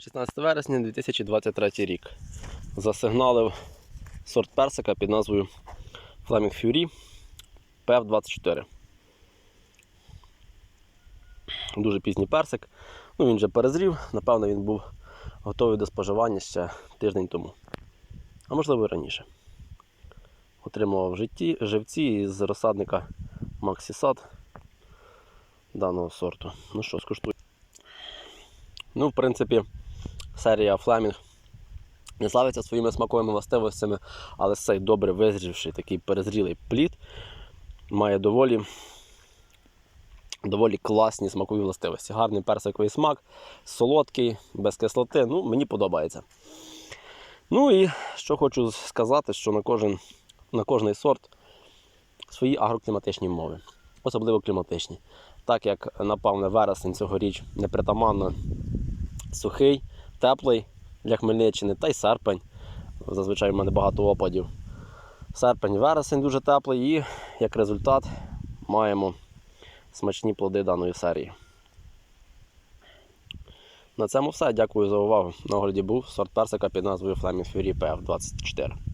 16 вересня 2023 рік. Засигналив сорт персика під назвою Flaming Fury PF24. Дуже пізній персик. Ну, він вже перезрів, напевно, він був готовий до споживання ще тиждень тому. А можливо і раніше. Отримував житті, живці із розсадника Maxisad даного сорту. Ну що, скуштуй. Ну, в принципі, серія Flaming не славиться своїми смаковими властивостями, але цей добре визрівший, такий перезрілий плід має доволі, доволі класні смакові властивості. Гарний персиковий смак, солодкий, без кислоти. Ну, мені подобається. Ну і що хочу сказати, що на кожен, на кожний сорт свої агрокліматичні умови, особливо кліматичні. Так як, напевне, вересень цьогоріч непритаманно сухий, теплий для Хмельниччини, та й серпень. Зазвичай в мене багато опадів. Серпень, вересень дуже теплий і як результат маємо смачні плоди даної серії. На цьому все. Дякую за увагу. На огляді був сорт персика під назвою Flaming Fury PF24.